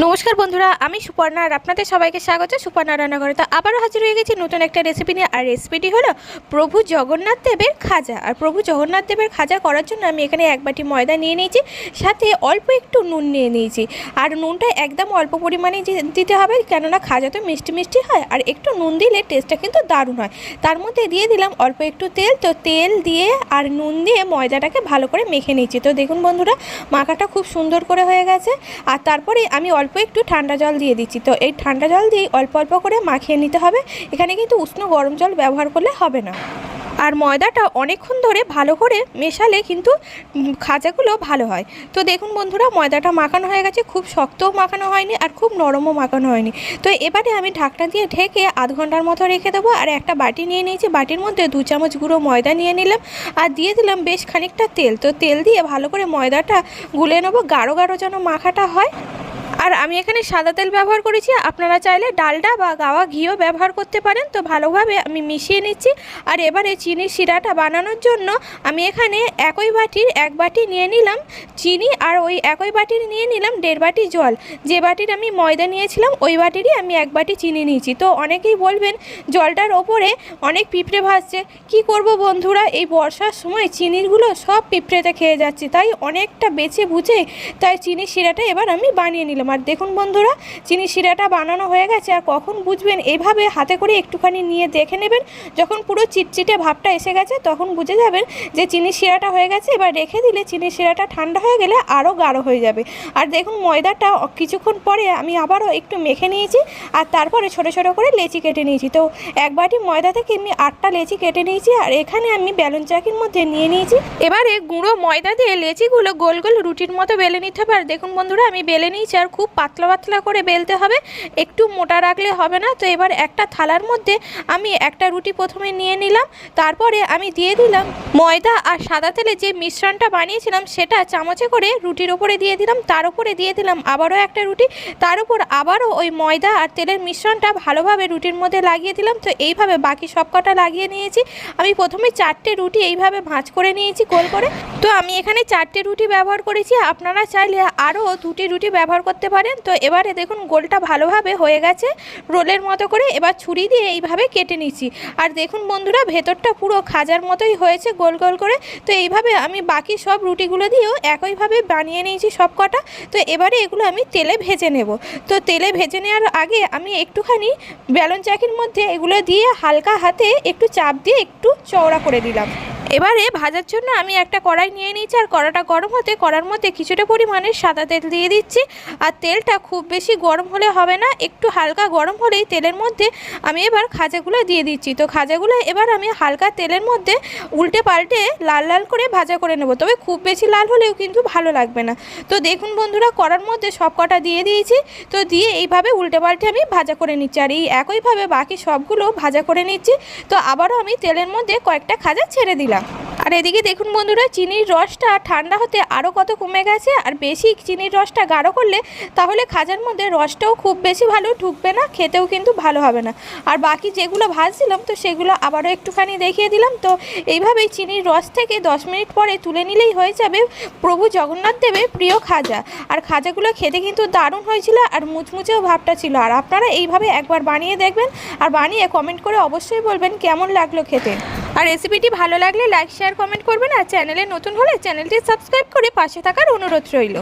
নমস্কার বন্ধুরা, আমি সুপর্ণা আর আপনাদের সবাইকে স্বাগত। সুপর্ণা রান্নাঘরে তো আবারও হাজির হয়ে গেছি নতুন একটা রেসিপি নিয়ে। আর রেসিপিটি হলো প্রভু জগন্নাথ দেবের খাজা। আর প্রভু জগন্নাথ দেবের খাজা করার জন্য আমি এখানে এক বাটি ময়দা নিয়ে নিয়েছি, সাথে অল্প একটু নুন নিয়ে নিয়েছি। আর নুনটা একদম অল্প পরিমাণে দিতে হবে, কেননা খাজা তো মিষ্টি মিষ্টি হয়। আর একটু নুন দিলে টেস্টটা কিন্তু দারুণ হয়। তার মধ্যে দিয়ে দিলাম অল্প একটু তেল। তো তেল দিয়ে আর নুন দিয়ে ময়দাটাকে ভালো করে মেখে নিয়েছি। তো দেখুন বন্ধুরা, মাখাটা খুব সুন্দর করে হয়ে গেছে। আর তারপরে আমি অল্প একটু ঠান্ডা জল দিয়ে দিচ্ছি। তো এই ঠান্ডা জল দিয়ে অল্প অল্প করে মাখিয়ে নিতে হবে। এখানে কিন্তু উষ্ণ গরম জল ব্যবহার করলে হবে না। আর ময়দাটা অনেকক্ষণ ধরে ভালো করে মেশালে কিন্তু খাজাগুলো ভালো হয়। তো দেখুন বন্ধুরা, ময়দাটা মাখানো হয়ে গেছে। খুব শক্তও মাখানো হয়নি আর খুব নরমও মাখানো হয়নি। তো এবারে আমি ঢাকনা দিয়ে ঢেকে আধ ঘণ্টার মতো রেখে দেবো। আর একটা বাটি নিয়ে নিয়েছি। বাটির মধ্যে দু চামচ গুঁড়ো ময়দা নিয়ে নিলাম। আর দিয়ে দিলাম বেশ খানিকটা তেল। তো তেল দিয়ে ভালো করে ময়দাটা গুলে নেব। গাঢ় গাঢ় যেন মাখাটা হয়। আর আমি এখানে সাদা তেল ব্যবহার করেছি। আপনারা চাইলে ডালডা বা গাওয়া ঘিও ব্যবহার করতে পারেন। তো ভালোভাবে আমি মিশিয়ে নিচ্ছি। আর এবারে চিনির শিরাটা বানানোর জন্য আমি এখানে একই বাটির এক বাটি নিয়ে নিলাম চিনি আর ওই একই বাটির নিয়ে নিলাম দেড় বাটি জল। যে বাটির আমি ময়দা নিয়েছিলাম, ওই বাটিরই আমি এক বাটি চিনি নিয়েছি। তো অনেকেই বলবেন, জলটার ওপরে অনেক পিঁপড়ে ভাসছে। কি করব বন্ধুরা? এই বর্ষার সময় চিনিরগুলো সব পিঁপড়েতে খেয়ে যাচ্ছে। তাই অনেকটা বেছে বুঝে তাই চিনির শিরাটা এবার আমি বানিয়ে নিলাম। আর দেখুন বন্ধুরা, চিনি শিরাটা বানানো হয়ে গেছে, আর কখন বুঝবেন? এভাবে হাতে করে একটুখানি নিয়ে দেখে নেবেন। যখন পুরো চিটচিটে ভাবটা এসে গেছে, তখন বুঝে যাবেন যে চিনি শিরাটা হয়ে গেছে। এবার রেখে দিলে চিনি শিরাটা ঠান্ডা হয়ে গেলে আরও গাঢ় হয়ে যাবে। আর দেখুন ময়দাটা, কিছুক্ষণ পরে আমি আবারও একটু মেখে নিয়েছি, আর তারপরে ছোটো ছোটো করে লেচি কেটে নিয়েছি। তো এক বাটি ময়দা থেকে আমি আটটা লেচি কেটে নিয়েছি, আর এখানে আমি বেলুন চাকির মধ্যে নিয়ে নিয়েছি। এবারে গুঁড়ো ময়দা দিয়ে লেচিগুলো গোল গোল রুটির মতো বেলে নিতে হবে। আর দেখুন বন্ধুরা, আমি বেলে নিয়েছি, আর খুব পাতলা পাতলা করে বেলতে হবে। একটু মোটা রাখলে হবে না। তো এবার একটা থালার মধ্যে আমি একটা রুটি প্রথমে নিয়ে নিলাম। তারপরে আমি দিয়ে দিলাম ময়দা আর সাদা তেলে যে মিশ্রণটা বানিয়েছিলাম সেটা চামচে করে রুটির ওপরে দিয়ে দিলাম। তার উপরে দিয়ে দিলাম আবারও একটা রুটি। তার উপর আবারও ওই ময়দা আর তেলের মিশ্রণটা ভালোভাবে রুটির মধ্যে লাগিয়ে দিলাম। তো এইভাবে বাকি সব কটা লাগিয়ে নিয়েছি। আমি প্রথমে চারটে রুটি এইভাবে ভাঁজ করে নিয়েছি গোল করে। তো আমি এখানে চারটে রুটি ব্যবহার করেছি। আপনারা চাইলে আরও দুটি রুটি ব্যবহার করতে পারেন। তো এবারে দেখুন, গোলটা ভালোভাবে হয়ে গেছে। রোলের মতো করে এবার ছুরি দিয়ে এইভাবে কেটে নিচ্ছি। আর দেখুন বন্ধুরা, ভেতরটা পুরো খাজার মতোই হয়েছে গোল গোল করে। তো এইভাবে আমি বাকি সব রুটিগুলো দিয়েও একইভাবে বানিয়ে নিয়েছি সব কটা তো এবারে এগুলো আমি তেলে ভেজে নেব। তো তেলে ভেজে নেওয়ার আগে আমি একটুখানি বেলন চাকির মধ্যে এগুলো দিয়ে হালকা হাতে একটু চাপ দিয়ে একটু চওড়া করে দিলাম এবারে ভাজার জন্য আমি একটা কড়াই নিয়ে নিয়েছি আর কড়াটা গরম হতে, কড়ার মধ্যে কিছুটা পরিমাণে সাদা তেল দিয়ে দিচ্ছি। আর তেলটা খুব বেশি গরম হলে হবে না, একটু হালকা গরম হলেই তেলের মধ্যে আমি এবার খাজাগুলো দিয়ে দিচ্ছি। তো খাজাগুলো এবার আমি হালকা তেলের মধ্যে উল্টে পাল্টে লাল লাল করে ভাজা করে নেব। তবে খুব বেশি লাল হলেও কিন্তু ভালো লাগবে না। তো দেখুন বন্ধুরা, কড়ার মধ্যে সব কটা দিয়ে দিয়েছি। তো দিয়ে এইভাবে উল্টে পাল্টে আমি ভাজা করে নিচ্ছি। আর এই একইভাবে বাকি সবগুলো ভাজা করে নিচ্ছি। তো আবারও আমি তেলের মধ্যে কয়েকটা খাজা ছেড়ে দিলাম। আর এদিকে দেখুন বন্ধুরা, চিনির রসটা ঠান্ডা হতে আরও কত কমে গেছে, আর বেশি চিনির রসটা গাঢ় করলে তাহলে খাজার মধ্যে রসটাও খুব বেশি ভালো ঢুকবে না, খেতেও কিন্তু ভালো হবে না। আর বাকি যেগুলো ভাজছিলাম, তো সেগুলো আবারও একটুখানি দেখিয়ে দিলাম। তো এইভাবেই চিনির রস থেকে দশ মিনিট পরে তুলে নিলেই হয়ে যাবে প্রভু জগন্নাথ দেবের প্রিয় খাজা। আর খাজাগুলো খেতে কিন্তু দারুণ হয়েছিল আর মুচমুচেও ভাবটা ছিল। আর আপনারা এইভাবে একবার বানিয়ে দেখবেন, আর বানিয়ে কমেন্ট করে অবশ্যই বলবেন কেমন লাগল খেতে। আর রেসিপিটি ভালো লাগলে লাইক শেয়ার কমেন্ট করবেন আর চ্যানেলে নতুন হলে চ্যানেলটি সাবস্ক্রাইব করে পাশে থাকার অনুরোধ রইল।